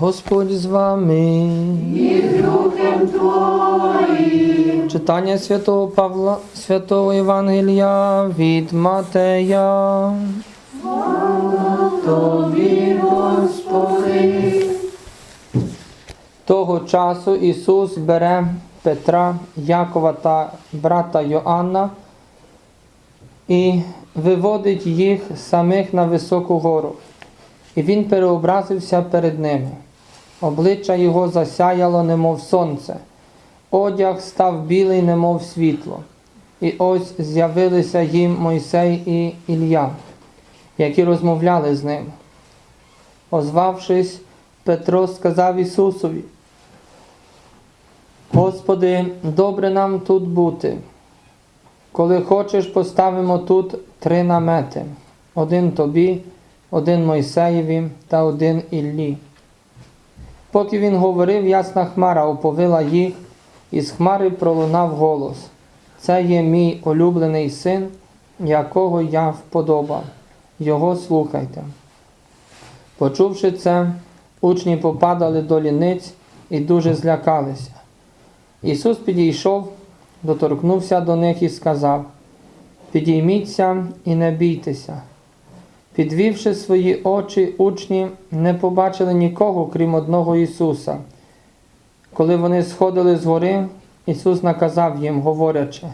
Господь з вами. І Духом Твоїм. Читання святого Павла, святого Євангелія від Матея. Тобі, Господи. Того часу Ісус бере Петра, Якова та брата Йоанна і виводить їх самих на високу гору. І він переобразився перед ними. Обличчя його засяяло, немов сонце, одяг став білий, немов світло. І ось з'явилися їм Мойсей і Ілля, які розмовляли з ним. Озвавшись, Петро сказав Ісусові, Господи, добре нам тут бути. Коли хочеш, поставимо тут три намети: один тобі, один Мойсеєві та один Іллі. Поки він говорив, ясна хмара оповила їх, і з хмари пролунав голос. Це є мій улюблений син, якого я вподобав. Його слухайте. Почувши це, учні попадали до ліниць і дуже злякалися. Ісус підійшов, доторкнувся до них і сказав: Підійміться і не бійтеся. Підвівши свої очі, учні не побачили нікого, крім одного Ісуса. Коли вони сходили з гори, Ісус наказав їм, говорячи: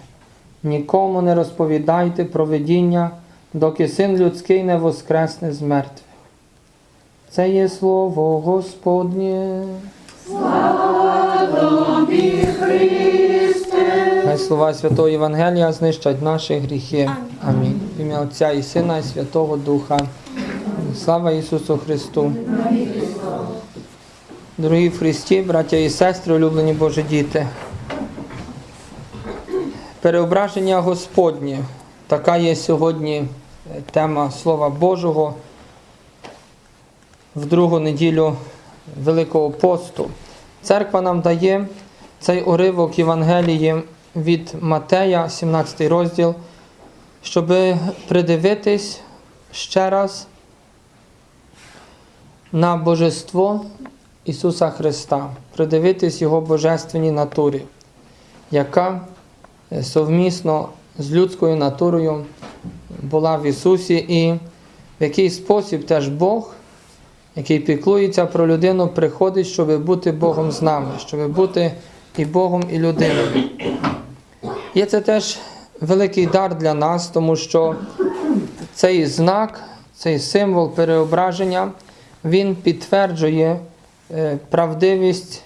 нікому не розповідайте про видіння, доки син людський не воскресне з мертвих. Це є слово Господнє. Хай слова Святого Євангелія знищать наші гріхи. Амінь. В ім'я Отця і Сина, і Святого Духа. Слава Ісусу Христу. Дорогі Христі, браття і сестри, улюблені Божі діти. Переображення Господнє. Така є сьогодні тема Слова Божого в другу неділю Великого посту. Церква нам дає цей уривок Євангелії від Матея, 17 розділ, щоб придивитись ще раз на божество Ісуса Христа, придивитись Його божественній натурі, яка совмісно з людською натурою була в Ісусі, і в який спосіб теж Бог, який піклується про людину, приходить, щоб бути Богом з нами, щоб бути і Богом, і людиною. І це теж великий дар для нас, тому що цей знак, цей символ переображення, він підтверджує е, правдивість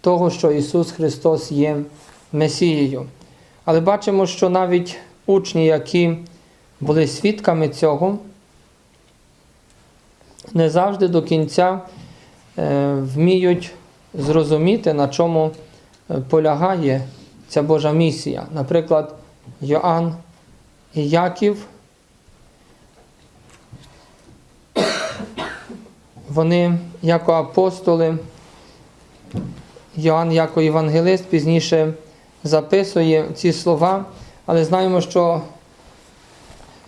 того, що Ісус Христос є Месією. Але бачимо, що навіть учні, які були свідками цього, не завжди до кінця е, вміють зрозуміти, на чому е, полягає ця Божа місія. Наприклад, Йоанн і Яків, вони, як апостоли, Йоанн, як євангелист, пізніше записує ці слова, але знаємо, що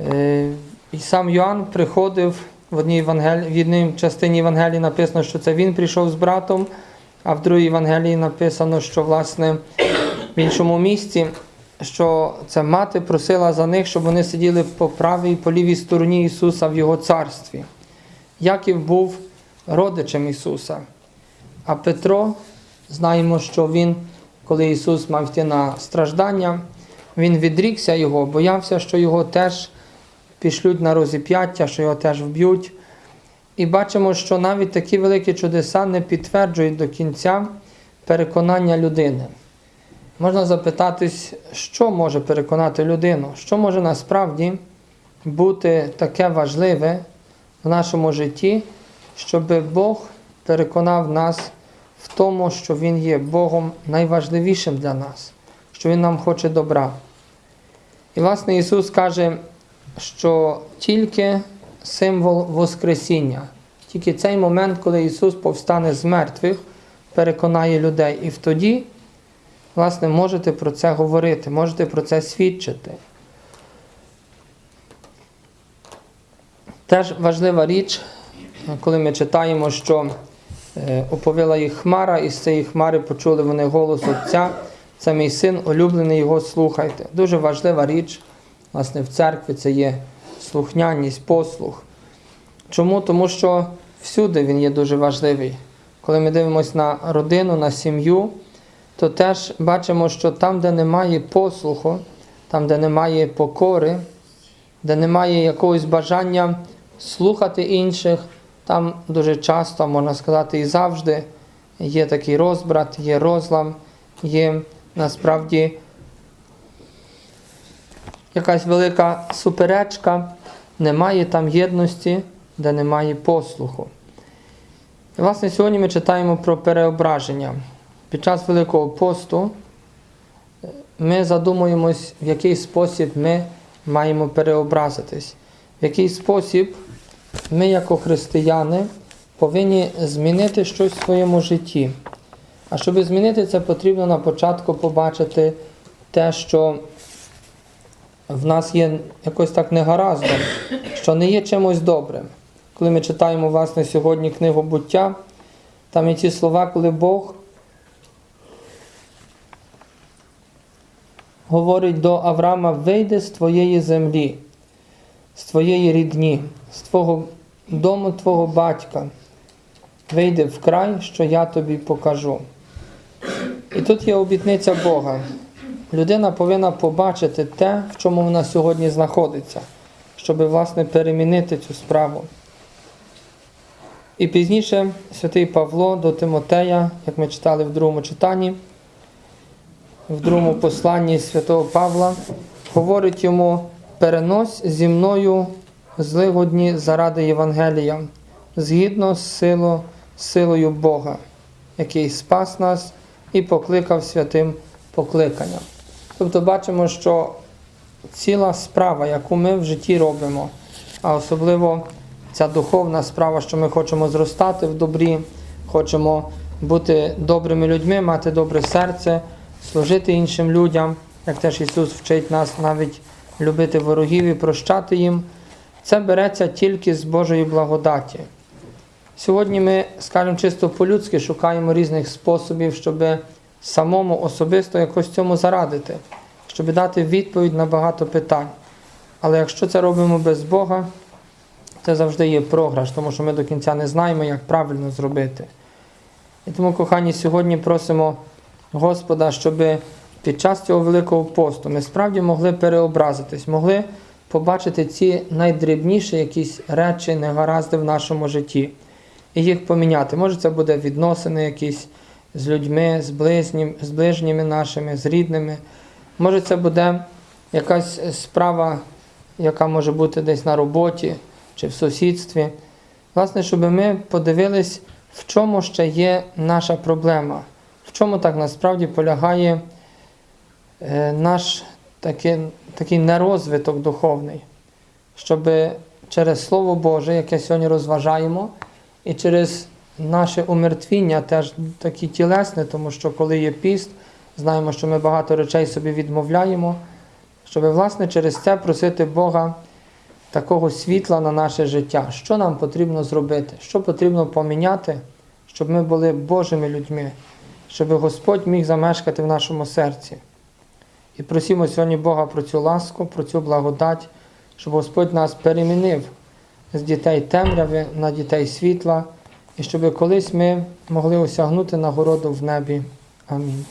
е, і сам Йоанн приходив в одній, Євангелі, в одній частині Євангелії написано, що це він прийшов з братом, а в другій Євангелії написано, що власне в іншому місці, що ця мати просила за них, щоб вони сиділи по правій і по лівій стороні Ісуса в Його царстві. Яків був родичем Ісуса. А Петро, знаємо, що він, коли Ісус мав йти на страждання, він відрікся Його, боявся, що його теж пішлють на розіп'яття, що його теж вб'ють. І бачимо, що навіть такі великі чудеса не підтверджують до кінця переконання людини. Можна запитатись, що може переконати людину, що може насправді бути таке важливе в нашому житті, щоб Бог переконав нас в тому, що Він є Богом найважливішим для нас, що Він нам хоче добра. І, власне, Ісус каже, що тільки символ Воскресіння, тільки цей момент, коли Ісус повстане з мертвих, переконає людей. І тоді, власне, можете про це говорити, можете про це свідчити. Теж важлива річ, коли ми читаємо, що е, оповила їх хмара, і з цієї хмари почули вони голос Отця. Це мій син, улюблений його слухайте. Дуже важлива річ, власне, в церкві це є слухняність, послух. Чому? Тому що всюди він є дуже важливий. Коли ми дивимося на родину, на сім'ю, то теж бачимо, що там, де немає послуху, там, де немає покори, де немає якогось бажання слухати інших, там дуже часто, можна сказати, і завжди є такий розбрат, є розлам, є насправді якась велика суперечка, немає там єдності, де немає послуху. І, власне, сьогодні ми читаємо про переображення. Під час Великого посту е, ми задумуємось, в який спосіб ми маємо переобразитись, в який спосіб ми, як християни, повинні змінити щось в своєму житті. А щоб змінити це, потрібно на початку побачити те, що в нас є якось так негараздом, що не є чимось добрим. Коли ми читаємо власне сьогодні книгу буття, там є ті слова, коли Бог говорить до Авраама: вийди з твоєї землі, з твоєї рідні, з твого дому твого батька, вийди в край, що я тобі покажу. І тут є обітниця Бога. Людина повинна побачити те, в чому вона сьогодні знаходиться, щоб власне перемінити цю справу. І пізніше святий Павло до Тимотея, як ми читали в другому читанні, в другому посланні святого Павла, говорить йому: перенось зі мною злигодні заради Євангелія, згідно з сило, силою Бога, який спас нас і покликав святим покликанням. Тобто бачимо, що ціла справа, яку ми в житті робимо, а особливо ця духовна справа, що ми хочемо зростати в добрі, хочемо бути добрими людьми, мати добре серце, служити іншим людям, як теж Ісус вчить нас навіть любити ворогів і прощати їм. Це береться тільки з Божої благодаті. Сьогодні ми, скажімо, чисто по-людськи шукаємо різних способів, щоб самому особисто якось цьому зарадити, щоб дати відповідь на багато питань. Але якщо це робимо без Бога, це завжди є програш, тому що ми до кінця не знаємо, як правильно зробити. І тому, кохані, сьогодні просимо Господа, щоб під час цього Великого посту ми справді могли переобразитись, могли побачити ці найдрібніші якісь речі, негаразди в нашому житті і їх поміняти. Може, це буде відносини якісь з людьми, з, близнім, з ближніми нашими, з рідними. Може, це буде якась справа, яка може бути десь на роботі чи в сусідстві. Власне, щоб ми подивились, в чому ще є наша проблема, в чому так насправді полягає е, наш такий, такий нерозвиток духовний, щоб через Слово Боже, яке сьогодні розважаємо, і через наше умертвіння теж такі тілесне, тому що коли є піст, знаємо, що ми багато речей собі відмовляємо, щоб власне через це просити Бога такого світла на наше життя. Що нам потрібно зробити? Що потрібно поміняти, щоб ми були Божими людьми, щоб Господь міг замешкати в нашому серці. І просимо сьогодні Бога про цю ласку, про цю благодать, щоб Господь нас перемінив з дітей темряви на дітей світла, і щоб колись ми могли осягнути нагороду в небі. Амінь.